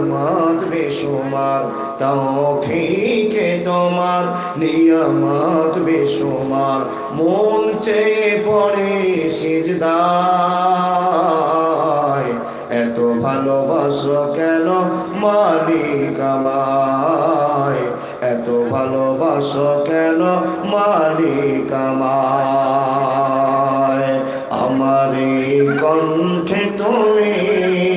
তোমার তৌফিকে তোমার নিয়ামত বেসুমার মন চেয়ে পড়ে সিজদায়, এত ভালোবাসো কেন মালিক আমায়? এত ভালোবাসো কেন মালিক আমায়? আমার কণ্ঠে তুমি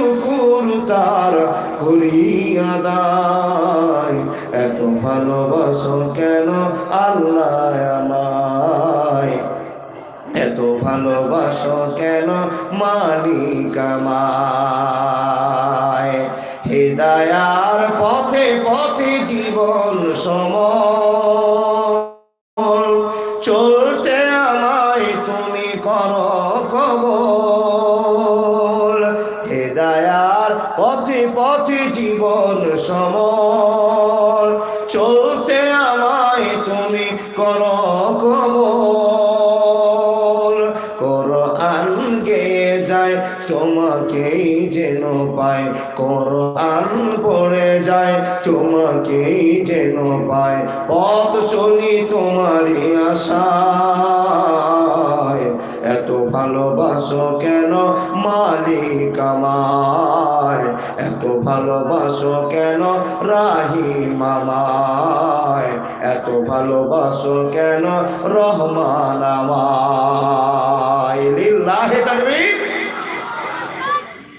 শুকুর তার করিয়া দায় এত ভালোবাসো কেন আল্লাহ আমায়? এত ভালোবাসো কেন মালিক আমায়? হেদায়ার পথে পথে জীবন সমল চলতে আমায় তুমি কর কবল জীবন সমল চলতে আমায় তুমি কর কবল কোরআন গে যায় তোমাকেই যেন পায়। কর আন পড়ে যায় তোমাকেই যেন পায়। পথ চলি তোমারই আশায়। এত ভালোবাসো কেন মালিক আমায়? এত ভালোবাসো কেন? রাহিম আমায়। এত ভালোবাসো কেন? রহমান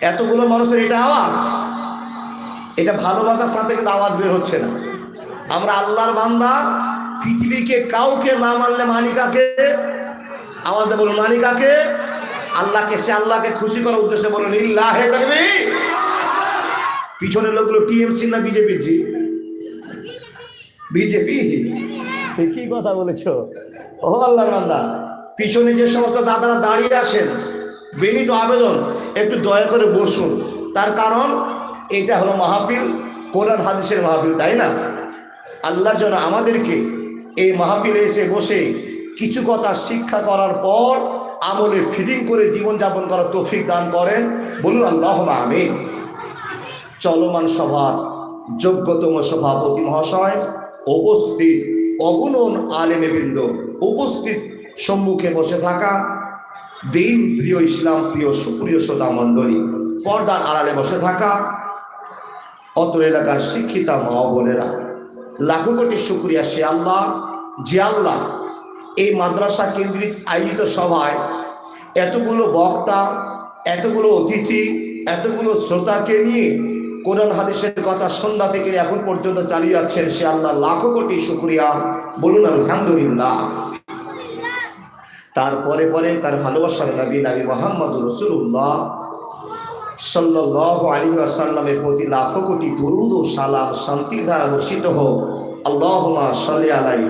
এতগুলো মানুষের এটা আওয়াজ। এটা ভালোবাসার সাথে কিন্তু আওয়াজ বের হচ্ছে না। আমরা আল্লাহর বান্দা, পৃথিবীকে কাউকে না মানলে মালিকাকে আওয়াজ দিয়ে বলুন মালিকাকে আল্লাহকে, সে আল্লাহকে খুশি করার উদ্দেশ্যে বলুন ইল্লাহে তাকবীর। পিছনের লোকগুলো টিএমসি না বিজেপির জি? বিজেপি? ঠিকই কথা বলেছ। ও আল্লাহ বান্দা, পিছনে যে সমস্ত দাদারা দাঁড়িয়ে আছেন, বেনিত আবেদন, একটু দয়া করে বসুন। তার কারণ, এটা হলো মাহফিল, কোরআন হাদিসের মাহফিল, তাই না? আল্লাহ যেন আমাদেরকে এই মাহফিলে এসে বসে কিছু কথা শিক্ষা করার পর আমলে ফিটিং করে জীবনযাপন করার তৌফিক দান করেন। বলুন আল্লাহ আমিন। চলমান সভার যোগ্যতম সভাপতি মহাশয়, উপস্থিত অগুণন আলেমেবৃন্দ উপস্থিত সম্মুখে বসে থাকা দিন প্রিয় ইসলাম প্রিয় সুপ্রিয় শ্রোতা মণ্ডলী, পর্দার আড়ালে বসে থাকা অত এলাকার শিক্ষিতা মা বোনেরা, লাখো কোটি শুক্রিয়া সে আল্লাহ, যে আল্লাহ এই মাদ্রাসা কেন্দ্রিক আয়োজিত সভায় এতগুলো বক্তা, এতগুলো অতিথি, এতগুলো শ্রোতাকে নিয়ে কোরআন হাদিসের কথা সন্ধ্যা থেকে এখন পর্যন্ত চালিয়ে যাচ্ছেন সে আল্লাহ লাখো কোটি শুক্রিয়া। বলুন, আলহামদুলিল্লাহ। তারপরে পরে তার ভালোবাসার নবী নবী মোহাম্মদ রসুল্লাহ সাল্লাহ আলী আসাল্লামের প্রতি লাখো কোটি দরুদ ও সালাম, শান্তির দ্বারা বর্ষিত হোক। আল্লাহমা সাল্লি আলাই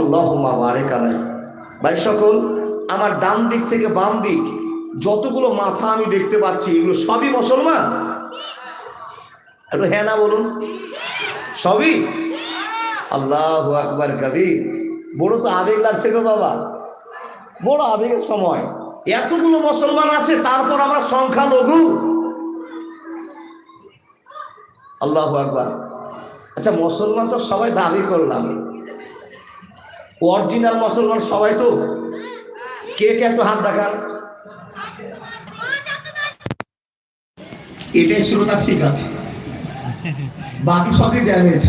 আল্লাহমা বারেক আলাই ভাই সকল, আমার ডান দিক থেকে বাম দিক, যতগুলো মাথা আমি দেখতে পাচ্ছি, এগুলো সবই মুসলমান? একটু হ্যাঁ না বলুন। সবই? আল্লাহ আকবার কবির। বড় তো আবেগ লাগছে গো বাবা। বড় আবেগের সময়। এতগুলো মুসলমান আছে, তারপর আমরা সংখ্যা লঘু আল্লাহ আকবার। আচ্ছা মুসলমান তো সবাই দাবি করলাম। অরিজিনাল মুসলমান সবাই তো? কে কে একটু হাত দেখান। এটাই শ্রোতা ঠিক আছে। বাকি সবই ড্যামেজ